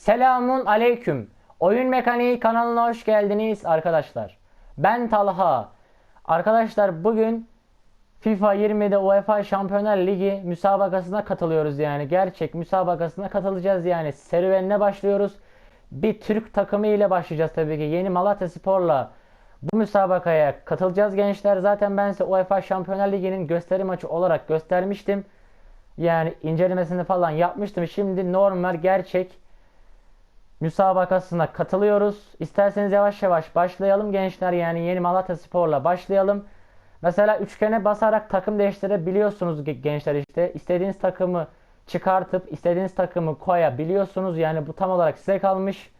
Selamun aleyküm. Oyun Mekaniği kanalına hoş geldiniz arkadaşlar. Ben Talha. Arkadaşlar bugün FIFA 20'de UEFA Şampiyonlar Ligi müsabakasına katılıyoruz yani. Gerçek müsabakasına katılacağız yani. Serüvenine başlıyoruz. Bir Türk takımı ile başlayacağız tabii ki. Yeni Malatya Spor'la bu müsabakaya katılacağız gençler. Zaten ben size UEFA Şampiyonlar Ligi'nin gösteri maçı olarak göstermiştim. Yani incelemesini falan yapmıştım. Şimdi normal gerçek müsabakasına katılıyoruz. İsterseniz yavaş yavaş başlayalım gençler. Yani yeni Malatya Spor'la başlayalım. Mesela üçgene basarak takım değiştirebiliyorsunuz ge- gençler işte. İstediğiniz takımı çıkartıp istediğiniz takımı koyabiliyorsunuz. Yani bu tam olarak size kalmış.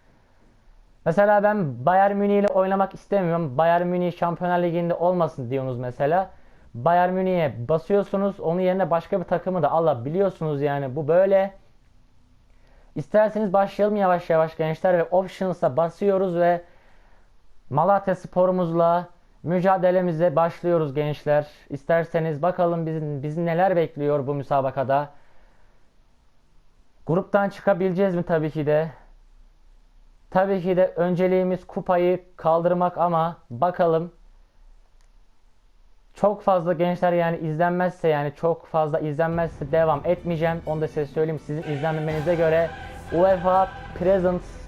Mesela ben Bayern Münih ile oynamak istemiyorum. Bayern Münih Şampiyonlar Ligi'nde olmasın diyorsunuz mesela. Bayern Münih'e basıyorsunuz. Onun yerine başka bir takımı da alabiliyorsunuz yani. Bu böyle. İsterseniz başlayalım yavaş yavaş gençler ve Options'a basıyoruz ve Malatya sporumuzla mücadelemize başlıyoruz gençler. İsterseniz bakalım bizi, bizi neler bekliyor bu müsabakada. Gruptan çıkabileceğiz mi tabii ki de. Tabii ki de önceliğimiz kupayı kaldırmak ama bakalım. Çok fazla gençler yani izlenmezse yani çok fazla izlenmezse devam etmeyeceğim. Onu da size söyleyeyim sizin izlenmenize göre UEFA Presents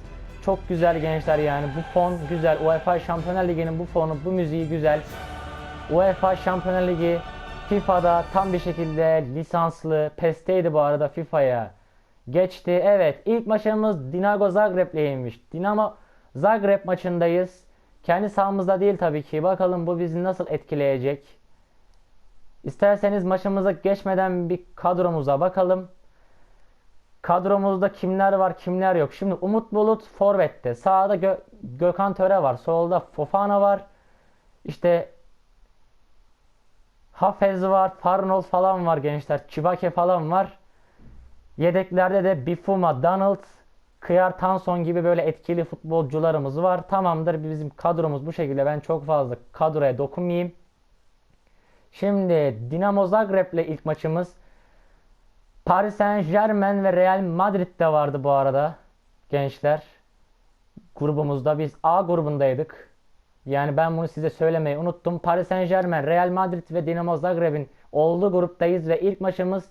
çok güzel gençler yani bu fon güzel. UEFA Şampiyonlar Ligi'nin bu fonu, bu müziği güzel. UEFA Şampiyonlar Ligi FIFA'da tam bir şekilde lisanslı. PES'teydi bu arada FIFA'ya. Geçti. Evet, ilk maçımız Dinamo Zagreb'leymiş. Dinamo Zagreb maçındayız. Kendi sahamızda değil tabii ki. Bakalım bu bizi nasıl etkileyecek. İsterseniz maçımıza geçmeden bir kadromuza bakalım. Kadromuzda kimler var kimler yok. Şimdi Umut Bulut forvette. Sağda Gö- Gökhan Töre var. Solda Fofana var. İşte Hafez var. Farnol falan var gençler. Çibake falan var. Yedeklerde de Bifuma, Donald, Kıyar Tanson gibi böyle etkili futbolcularımız var. Tamamdır bizim kadromuz bu şekilde. Ben çok fazla kadroya dokunmayayım. Şimdi Dinamo Zagreb'le ilk maçımız. Paris Saint-Germain ve Real Madrid de vardı bu arada gençler. Grubumuzda biz A grubundaydık. Yani ben bunu size söylemeyi unuttum. Paris Saint-Germain, Real Madrid ve Dinamo Zagreb'in olduğu gruptayız ve ilk maçımız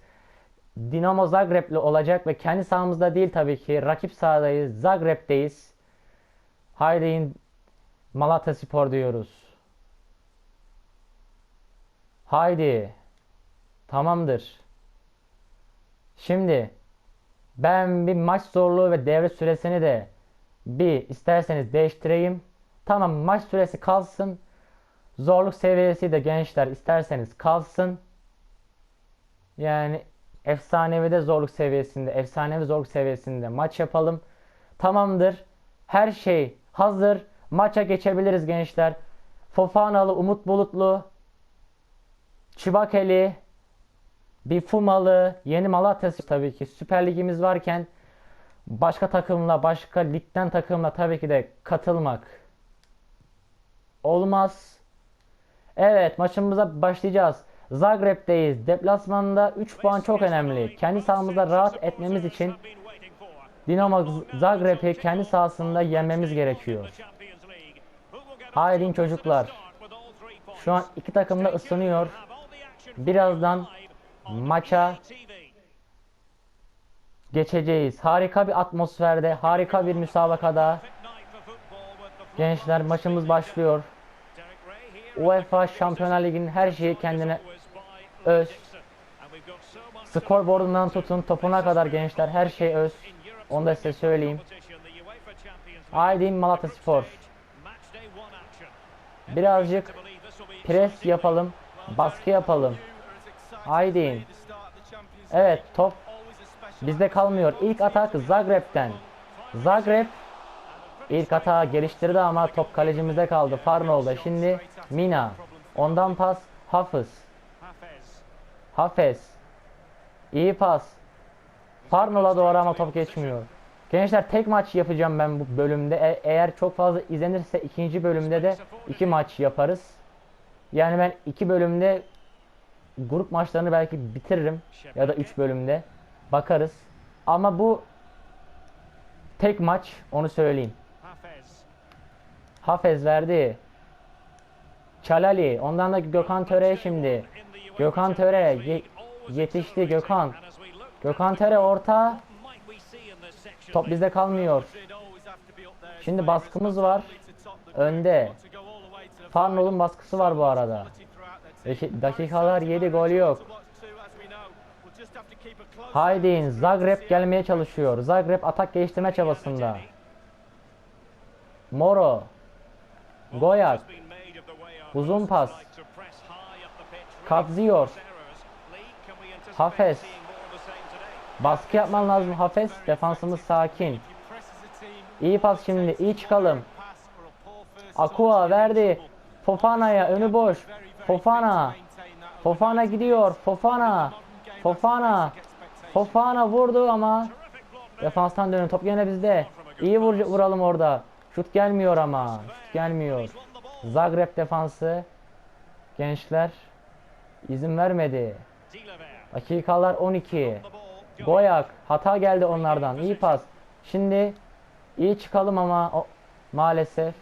Dinamo Zagreb'le olacak ve kendi sahamızda değil tabii ki. Rakip sahadayız. Zagreb'teyiz. Haydi Malatya Spor diyoruz. Haydi. Tamamdır. Şimdi ben bir maç zorluğu ve devre süresini de bir isterseniz değiştireyim. Tamam maç süresi kalsın. Zorluk seviyesi de gençler isterseniz kalsın. Yani efsanevi de zorluk seviyesinde, efsanevi zorluk seviyesinde maç yapalım. Tamamdır. Her şey hazır. Maça geçebiliriz gençler. Fofanalı, Umut Bulutlu, Çibakeli, Bifumalı, Yeni Malatya tabii ki Süper Ligimiz varken başka takımla, başka ligden takımla tabii ki de katılmak olmaz. Evet maçımıza başlayacağız. Zagreb'deyiz. Deplasmanda 3 puan çok önemli. Kendi sahamızda rahat etmemiz için Dinamo Zagreb'i kendi sahasında yenmemiz gerekiyor. Haydi çocuklar. Şu an iki takım da ısınıyor. Birazdan maça geçeceğiz. Harika bir atmosferde, harika bir müsabakada. Gençler maçımız başlıyor. UEFA Şampiyonlar Ligi'nin her şeyi kendine öz. Skorboardundan tutun topuna kadar gençler her şey öz. Onu da size söyleyeyim. Haydi Malatya Spor. Birazcık pres yapalım. Baskı yapalım. Haydi. Evet top bizde kalmıyor. İlk atak Zagreb'ten. Zagreb ilk atağı geliştirdi ama top kalecimizde kaldı. Farnol'da. Şimdi Mina. Ondan pas Hafız. Hafez. İyi pas. Farnol'a doğru ama top geçmiyor. Gençler tek maç yapacağım ben bu bölümde. E- eğer çok fazla izlenirse ikinci bölümde de iki maç yaparız. Yani ben iki bölümde grup maçlarını belki bitiririm ya da üç bölümde bakarız. Ama bu tek maç onu söyleyeyim. Hafez verdi. Çalali. Ondan da Gökhan Töre şimdi. Gökhan Töre ye- yetişti Gökhan. Gökhan Töre orta. Top bizde kalmıyor. Şimdi baskımız var. Önde. Farnol'un baskısı var bu arada. Dakikalar 7 gol yok. Haydin Zagreb gelmeye çalışıyor. Zagreb atak geliştirme çabasında. Moro. Goyak. Uzun pas. Kadziyor. Hafez. Baskı yapman lazım Hafez. Defansımız sakin. İyi pas şimdi. iyi çıkalım. Aqua verdi. Fofana'ya önü boş. Fofana. Fofana gidiyor. Fofana. Fofana. Fofana vurdu ama defanstan dönün. Top gene bizde. İyi vur vuralım orada. Şut gelmiyor ama. Şut gelmiyor. Zagreb defansı. Gençler izin vermedi. Dakikalar 12. Goyak hata geldi onlardan. İyi pas. Şimdi iyi çıkalım ama o, maalesef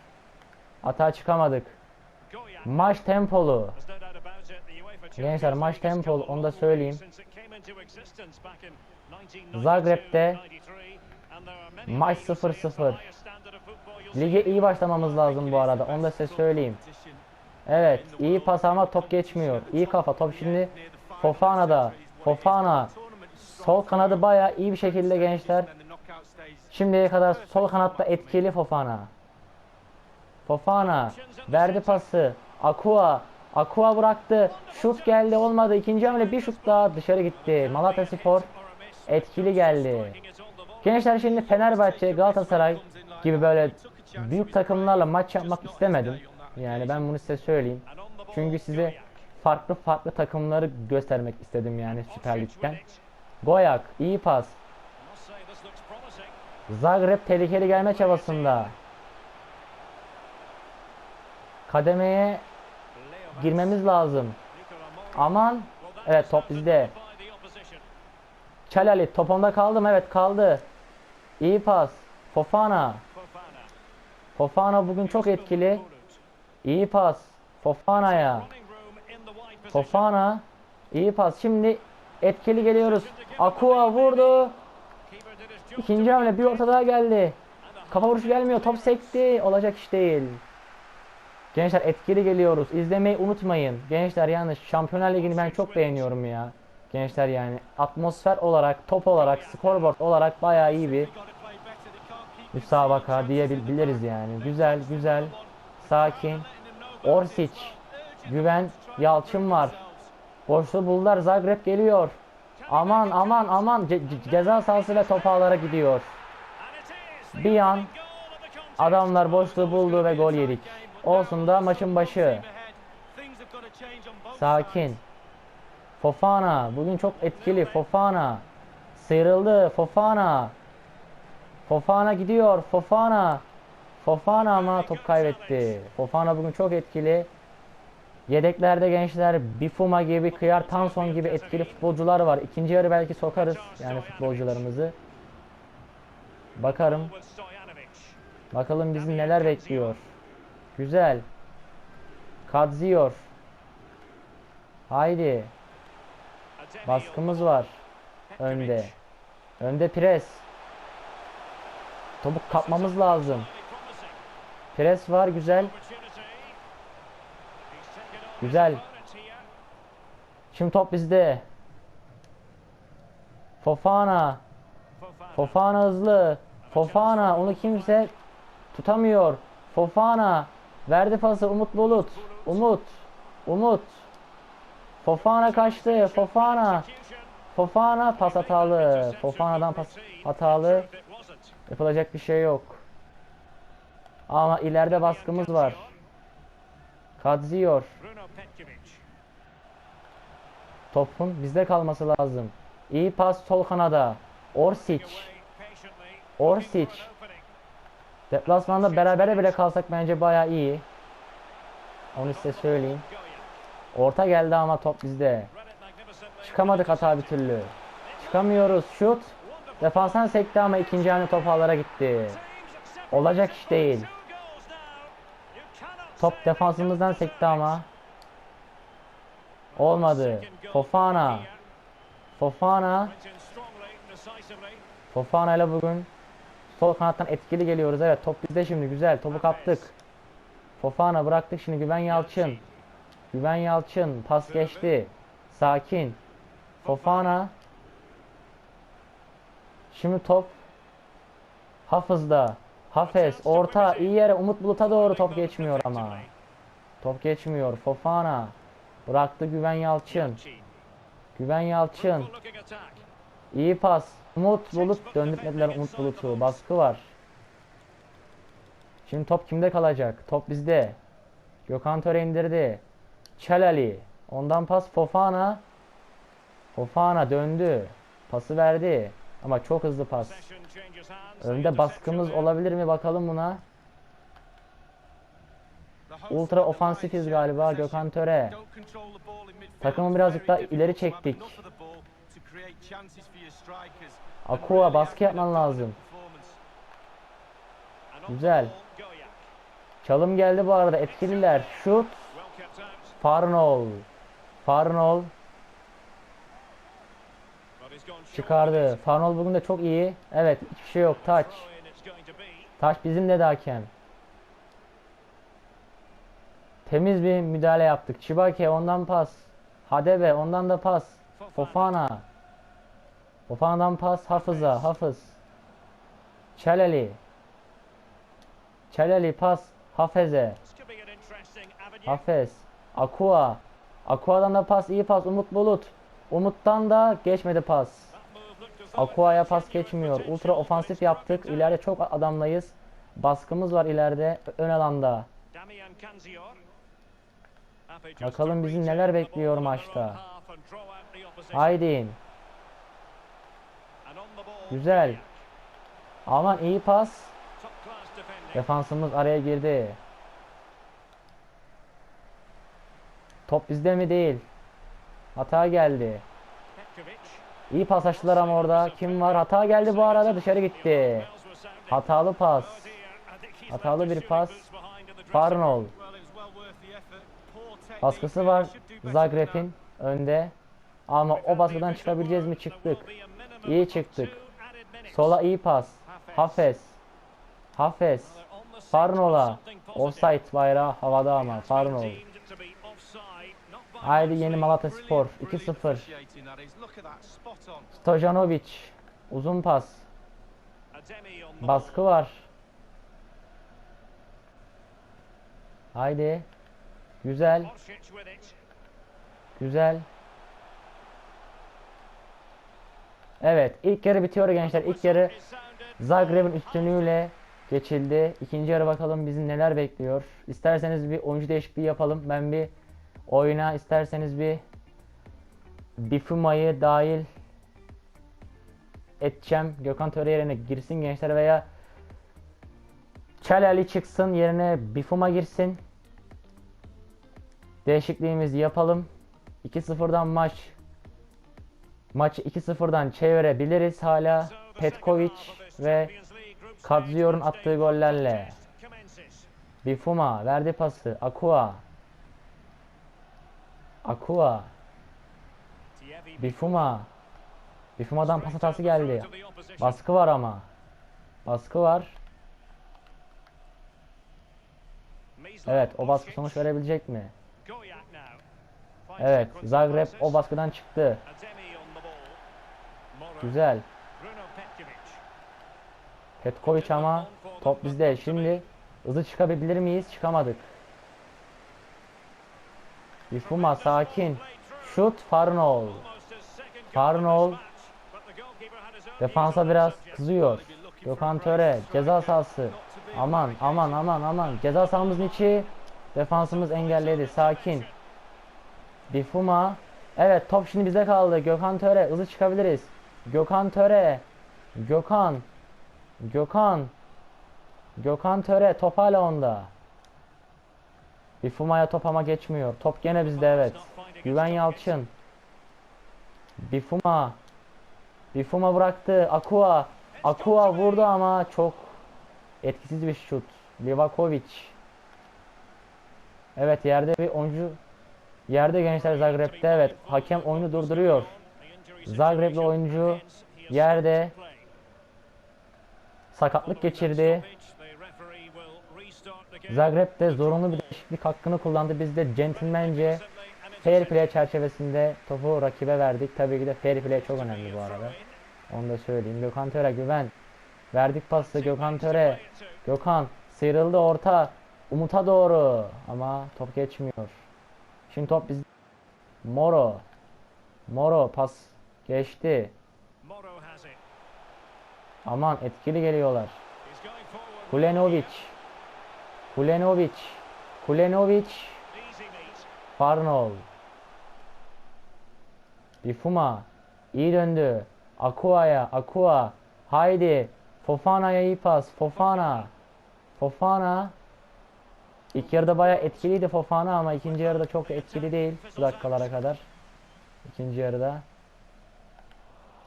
hata çıkamadık. Maç tempolu. Gençler maç tempolu onu da söyleyeyim. Zagreb'de maç 0-0. Lige iyi başlamamız lazım bu arada. Onu da size söyleyeyim. Evet, iyi pas ama top geçmiyor. İyi kafa. Top şimdi Fofana'da. Fofana sol kanadı bayağı iyi bir şekilde gençler. Şimdiye kadar sol kanatta etkili Fofana. Fofana verdi pası. Aqua. Aqua bıraktı. Şut geldi olmadı. İkinci hamle bir şut daha dışarı gitti. Malatya Spor etkili geldi. Gençler şimdi Fenerbahçe, Galatasaray gibi böyle büyük takımlarla maç yapmak istemedim. Yani ben bunu size söyleyeyim. Çünkü size farklı farklı takımları göstermek istedim yani Süper Lig'den. Goyak iyi pas. Zagreb tehlikeli gelme çabasında. Kademeye girmemiz lazım. Aman. Evet top bizde. Çalali top onda kaldı mı? Evet kaldı. İyi pas. Fofana. Fofana bugün çok etkili. İyi pas. Fofana'ya. Fofana. İyi pas. Şimdi etkili geliyoruz. Aqua vurdu. İkinci hamle bir orta daha geldi. Kafa vuruşu gelmiyor. Top sekti. Olacak iş değil. Gençler etkili geliyoruz. İzlemeyi unutmayın. Gençler yani Şampiyonlar Ligi'ni ben çok beğeniyorum ya. Gençler yani atmosfer olarak, top olarak, scoreboard olarak bayağı iyi bir müsabaka diyebiliriz yani. Güzel, güzel, sakin. Orsic, Güven, Yalçın var. Boşluğu buldular. Zagreb geliyor. Aman aman aman Ce- ce- ceza sahası ve top ağlara gidiyor. Bir an adamlar boşluğu buldu ve gol yedik. Olsun da maçın başı. Sakin. Fofana bugün çok etkili. Fofana sıyrıldı. Fofana. Fofana gidiyor. Fofana. Fofana ama top kaybetti. Fofana bugün çok etkili. Yedeklerde gençler Bifuma gibi, Kıyar Tanson gibi etkili futbolcular var. İkinci yarı belki sokarız yani futbolcularımızı. Bakarım. Bakalım bizi neler bekliyor. Güzel. Kadziyor. Haydi. Baskımız var. Önde. Önde pres. Topu kapmamız lazım. Pres var güzel. Güzel. Şimdi top bizde. Fofana. Fofana hızlı. Fofana onu kimse tutamıyor. Fofana verdi pası Umut Bulut. Umut. Umut. Fofana kaçtı. Fofana. Fofana pas hatalı. Fofana'dan pas hatalı. Yapılacak bir şey yok. Ama ileride baskımız var. Kadziyor. Topun bizde kalması lazım. İyi pas sol kanada. Orsic. Orsic. Deplasmanda berabere bile kalsak bence baya iyi. Onu size söyleyeyim. Orta geldi ama top bizde. Çıkamadık hata bir türlü. Çıkamıyoruz. Şut. Defanstan sekti ama ikinci hamle top ağlara gitti. Olacak iş değil. Top defansımızdan sekti ama. Olmadı. Fofana. Fofana. Fofana ile bugün sol kanattan etkili geliyoruz. Evet top bizde şimdi güzel. Topu kaptık. Fofana bıraktık şimdi Güven Yalçın. Güven Yalçın pas geçti. Sakin. Fofana. Şimdi top Hafız'da. Hafez orta iyi yere Umut Bulut'a doğru top geçmiyor ama. Top geçmiyor. Fofana. Bıraktı Güven Yalçın. Güven Yalçın. İyi pas. Umut Bulut döndürmediler Umut Bulut'u. Baskı var. Şimdi top kimde kalacak? Top bizde. Gökhan Töre indirdi. Çelali. Ondan pas Fofana. Fofana döndü. Pası verdi. Ama çok hızlı pas. Önde baskımız olabilir mi bakalım buna. Ultra ofansifiz galiba Gökhan Töre. Takımı birazcık daha ileri çektik. Aqua baskı yapman lazım. Güzel. Çalım geldi bu arada etkililer. Şut. Farnol. Farnol çıkardı. Farnol bugün de çok iyi. Evet hiçbir şey yok. Taç. Taç bizim de hakem. Temiz bir müdahale yaptık. Çibake ondan pas. Hadebe ondan da pas. Fofana. Fofana'dan pas. Hafız'a. Hafız. Çeleli. Çeleli pas. Hafez'e. Hafez. Aqua. Aqua'dan da pas. iyi pas. Umut Bulut. Umut'tan da geçmedi pas. Aqua'ya pas geçmiyor. Ultra ofansif yaptık. İleride çok adamlayız. Baskımız var ileride. Ön alanda. Bakalım bizi neler bekliyor maçta. Haydi. Güzel. Aman iyi pas. Defansımız araya girdi. Top bizde mi değil. Hata geldi. İyi pas açtılar ama orada. Kim var? Hata geldi bu arada dışarı gitti. Hatalı pas. Hatalı bir pas. Farnol. Baskısı var Zagreb'in önde. Ama o baskıdan çıkabileceğiz mi? Çıktık. İyi çıktık. Sola iyi pas. Hafez. Hafez. Farnol'a. Offside bayrağı havada ama. Farnol. Haydi yeni Malatya Spor 2-0. Stojanovic. Uzun pas. Baskı var. Haydi. Güzel. Güzel. Evet ilk yarı bitiyor gençler. İlk yarı Zagreb'in üstünlüğüyle geçildi. İkinci yarı bakalım bizi neler bekliyor. İsterseniz bir oyuncu değişikliği yapalım. Ben bir oyuna isterseniz bir Bifuma'yı dahil edeceğim. Gökhan Töre yerine girsin gençler veya Çelali çıksın yerine Bifuma girsin. Değişikliğimizi yapalım. 2-0'dan maç maçı 2-0'dan çevirebiliriz hala. Petkovic ve Kadzior'un attığı gollerle. Bifuma verdi pası. Aqua. Aqua. Bifuma. Bifuma'dan pas hatası geldi. Baskı var ama. Baskı var. Evet o baskı sonuç verebilecek mi? Evet Zagreb o baskıdan çıktı. Güzel. Petkovic ama top bizde. Şimdi hızlı çıkabilir miyiz? Çıkamadık. Bifuma sakin. Şut Farnol. Farnol defansa biraz kızıyor. Gökhan Töre ceza sahası. Aman aman aman aman. Ceza sahamızın içi defansımız engelledi. Sakin. Bifuma. Evet top şimdi bize kaldı. Gökhan Töre hızlı çıkabiliriz. Gökhan Töre. Gökhan. Gökhan. Gökhan Töre top hala onda. Bifuma'ya top ama geçmiyor. Top gene bizde evet. Güven Yalçın. Bifuma. Bifuma bıraktı. Aqua. Aqua vurdu ama çok etkisiz bir şut. Livakovic. Evet yerde bir oyuncu yerde gençler Zagreb'de evet hakem oyunu durduruyor. Zagreb'li oyuncu yerde sakatlık geçirdi. Zagreb de zorunlu bir değişiklik hakkını kullandı. Biz de centilmence fair play çerçevesinde topu rakibe verdik. Tabii ki de fair play çok önemli bu arada. Onu da söyleyeyim. Gökhan Töre güven. Verdik pası Gökhan Töre. Gökhan sıyrıldı orta. Umut'a doğru. Ama top geçmiyor. Şimdi top biz Moro. Moro pas geçti. Aman etkili geliyorlar. Kulenovic. Kulenovic. Kulenovic. Farnol. Bifuma. iyi döndü. Akua'ya. Akua. Haydi. Fofana'ya iyi pas. Fofana. Fofana. İlk yarıda bayağı etkiliydi Fofana ama ikinci yarıda çok etkili değil bu dakikalara kadar. İkinci yarıda.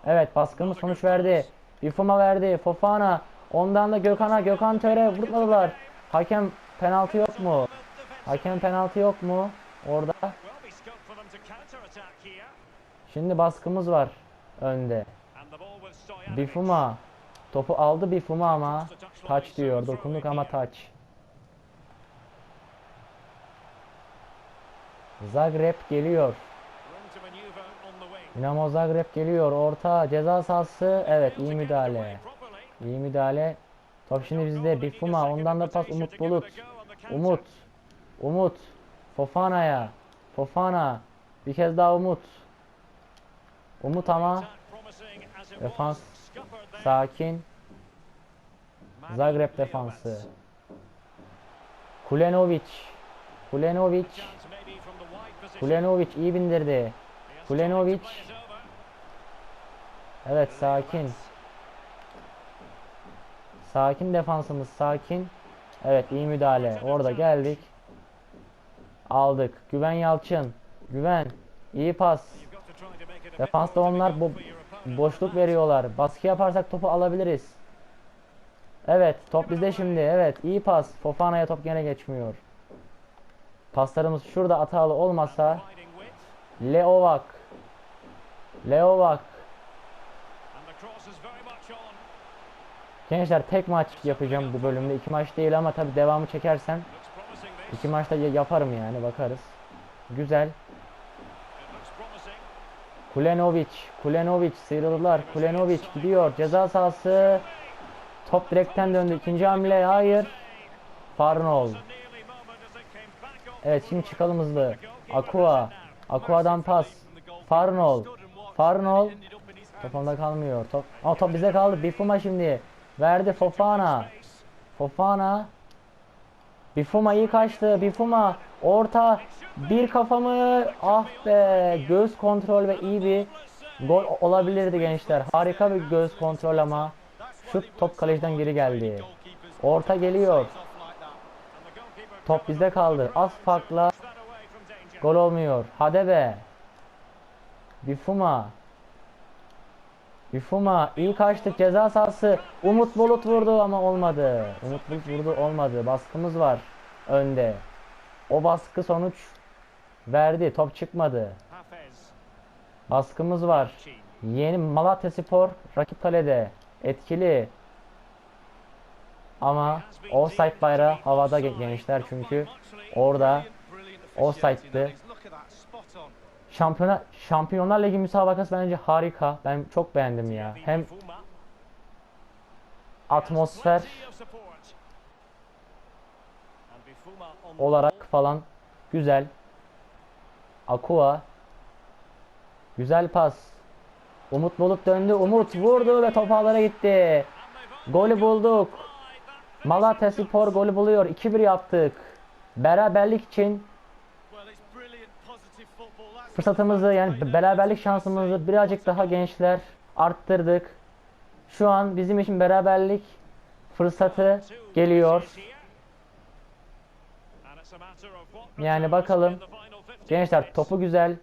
Evet baskımız sonuç verdi. Bifuma verdi. Fofana. Ondan da Gökhan'a. Gökhan Töre vurmadılar. Hakem penaltı yok mu? Hakem penaltı yok mu? Orada. Şimdi baskımız var önde. Bifuma. Topu aldı Bifuma ama taç diyor. Dokunduk ama taç. Zagreb geliyor. Dinamo Zagreb geliyor. Orta ceza sahası. Evet iyi müdahale. İyi müdahale. Top şimdi bizde. Bifuma. Ondan da pas Umut Bulut. Umut. Umut. Fofana'ya. Fofana. Bir kez daha Umut. Umut ama defans sakin. Zagreb defansı. Kulenovic. Kulenovic. Kulenovic iyi bindirdi. Kulenovic. Evet sakin. Sakin defansımız sakin. Evet iyi müdahale. Orada geldik. Aldık. Güven Yalçın. Güven. İyi pas. Defansta onlar bo boşluk veriyorlar. Baskı yaparsak topu alabiliriz. Evet top bizde şimdi. Evet iyi pas. Fofana'ya top gene geçmiyor. Paslarımız şurada hatalı olmasa Leovak. Leovak. Gençler tek maç yapacağım bu bölümde. iki maç değil ama tabi devamı çekersem iki maçta ya- yaparım yani bakarız. Güzel. Kulenovic. Kulenovic sıyrıldılar. Kulenovic gidiyor. Ceza sahası. Top direkten döndü. İkinci hamle. Hayır. Farnol. Evet şimdi çıkalım hızlı. Aqua. Aqua'dan pas. Farnol. Farnol. Top onda kalmıyor. Top. Ama top bize kaldı. Bifuma şimdi. Verdi Fofana. Fofana. Bifuma iyi kaçtı. Bifuma. Orta. Bir kafamı. Ah be. Göz kontrol ve iyi bir gol olabilirdi gençler. Harika bir göz kontrol ama. Şut top kaleciden geri geldi. Orta geliyor. Top bizde kaldı. Az farkla gol olmuyor. Hadi be. Bifuma. Bifuma iyi kaçtık ceza sahası. Umut Bulut vurdu ama olmadı. Umut Bulut vurdu olmadı. Baskımız var önde. O baskı sonuç verdi. Top çıkmadı. Baskımız var. Yeni Malatya Spor rakip kalede. Etkili. Ama offside bayrağı havada ge- gençler çünkü orada offside'dı. Şampiyonlar, Şampiyonlar Ligi müsabakası bence harika. Ben çok beğendim ya. Hem atmosfer olarak falan güzel. Aqua güzel pas. Umut Bulut döndü. Umut vurdu ve top gitti. Golü bulduk. Malatya Spor golü buluyor. 2-1 yaptık. Beraberlik için fırsatımızı yani beraberlik şansımızı birazcık daha gençler arttırdık. Şu an bizim için beraberlik fırsatı geliyor. Yani bakalım. Gençler topu güzel.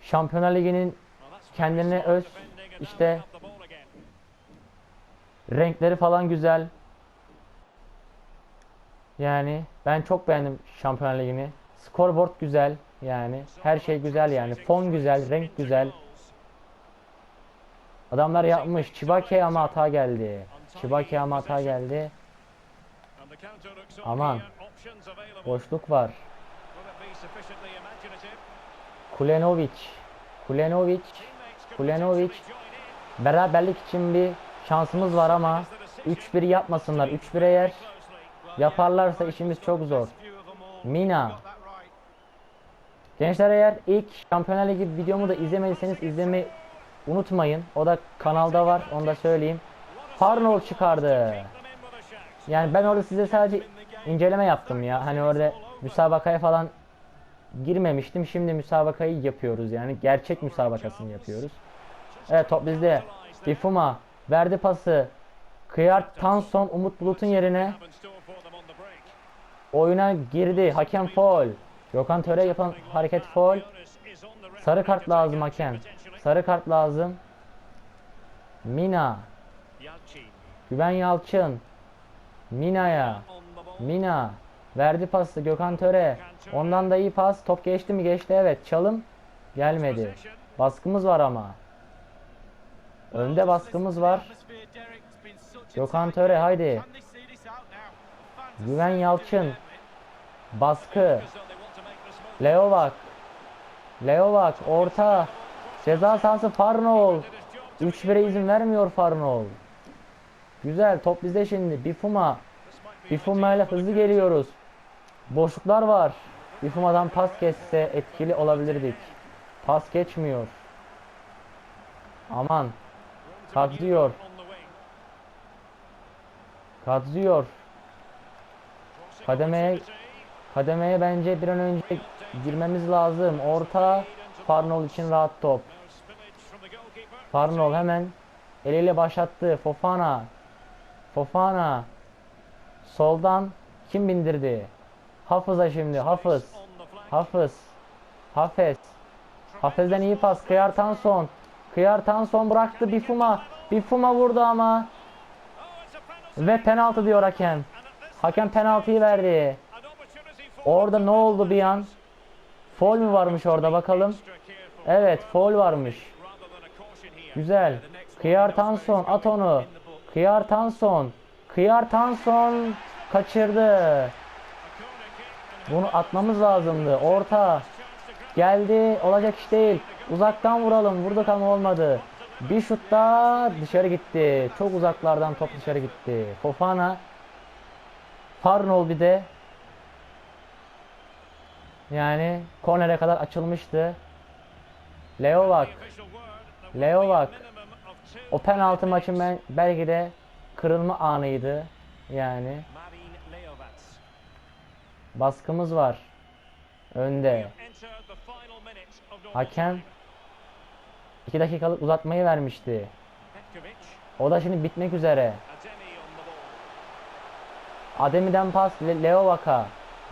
Şampiyonlar Ligi'nin kendine öz işte renkleri falan güzel. Yani ben çok beğendim Şampiyonlar Ligi'ni. Scoreboard güzel yani. Her şey güzel yani. Fon güzel, renk güzel. Adamlar yapmış. Çibake ama hata geldi. Çibake ama hata geldi. Aman. Boşluk var. Kulenovic. Kulenovic. Kulenovic. Beraberlik için bir şansımız var ama 3-1 yapmasınlar. 3-1'e yer. Yaparlarsa işimiz çok zor. Mina. Gençler eğer ilk Şampiyonlar Ligi videomu da izlemediyseniz izlemeyi unutmayın. O da kanalda var. Onu da söyleyeyim. Farnol çıkardı. Yani ben orada size sadece inceleme yaptım ya. Hani orada müsabakaya falan girmemiştim. Şimdi müsabakayı yapıyoruz yani. Gerçek müsabakasını yapıyoruz. Evet top bizde. Bifuma verdi pası. Kıyar Tanson Umut Bulut'un yerine oyuna girdi. Hakem foul. Gökhan Töre yapan hareket foul. Sarı kart lazım hakem. Sarı kart lazım. Mina. Güven Yalçın. Mina'ya. Mina. Verdi pası Gökhan Töre. Ondan da iyi pas. Top geçti mi? Geçti evet. Çalım. Gelmedi. Baskımız var ama. Önde baskımız var. Gökhan Töre haydi. Güven Yalçın. Baskı. Leovak. Leovak orta. Ceza sahası Farnol. 3-1'e izin vermiyor Farnol. Güzel top bizde şimdi. Bifuma. Bifuma ile hızlı geliyoruz. Boşluklar var. Bifuma'dan pas geçse etkili olabilirdik. Pas geçmiyor. Aman. Kadzıyor. Kadzıyor. Kademeye kademeye bence bir an önce girmemiz lazım. Orta Farnol için rahat top. Farnol hemen eliyle başlattı. Fofana. Fofana. Soldan kim bindirdi? Hafız'a şimdi. Hafız. Hafız. Hafez. Hafez'den iyi pas. Kıyar Tanson. Kıyar Tanson bıraktı Bifuma. Bifuma vurdu ama. Ve penaltı diyor hakem. Hakem penaltıyı verdi. Orada ne oldu bir an? Foul mü varmış orada bakalım. Evet foul varmış. Güzel. Kıyar Tanson at onu. Kıyar Tanson. Kıyar Tanson kaçırdı. Bunu atmamız lazımdı. Orta. Geldi. Olacak iş değil. Uzaktan vuralım. Vurduk ama olmadı. Bir şutta dışarı gitti. Çok uzaklardan top dışarı gitti. Fofana. Farnol bir de. Yani kornere kadar açılmıştı. Leovak. Leovak. O penaltı maçın ben belki de kırılma anıydı. Yani baskımız var. Önde. Hakem 2 dakikalık uzatmayı vermişti. O da şimdi bitmek üzere. Ademi'den pas Le.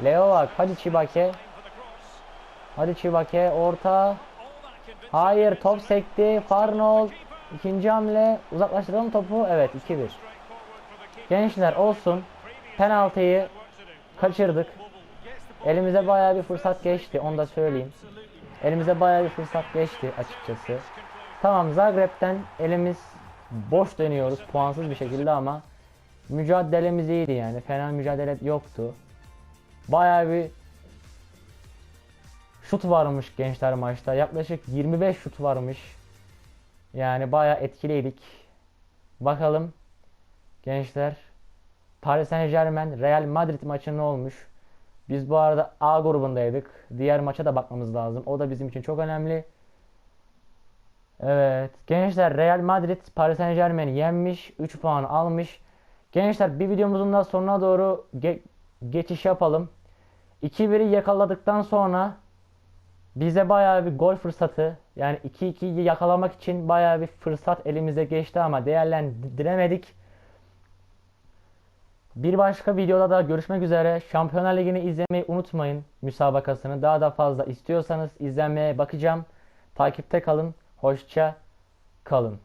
Leovak hadi Çibake. Hadi Çibake orta. Hayır top sekti. Farnol. İkinci hamle. Uzaklaştıralım topu. Evet 2-1. Gençler olsun. Penaltıyı kaçırdık. Elimize bayağı bir fırsat geçti. Onu da söyleyeyim. Elimize bayağı bir fırsat geçti açıkçası. Tamam Zagreb'den elimiz boş dönüyoruz puansız bir şekilde ama mücadelemiz iyiydi yani. Fena mücadele yoktu. Bayağı bir şut varmış gençler maçta. Yaklaşık 25 şut varmış. Yani bayağı etkiliydik. Bakalım gençler Paris Saint Germain Real Madrid maçı ne olmuş? Biz bu arada A grubundaydık. Diğer maça da bakmamız lazım. O da bizim için çok önemli. Evet. Gençler Real Madrid Paris Saint Germain'i yenmiş. 3 puan almış. Gençler bir videomuzun da sonuna doğru ge- geçiş yapalım. 2-1'i yakaladıktan sonra bize bayağı bir gol fırsatı yani 2-2'yi yakalamak için bayağı bir fırsat elimize geçti ama değerlendiremedik. Bir başka videoda da görüşmek üzere. Şampiyonlar Ligi'ni izlemeyi unutmayın. Müsabakasını daha da fazla istiyorsanız izlenmeye bakacağım. Takipte kalın. Hoşça kalın.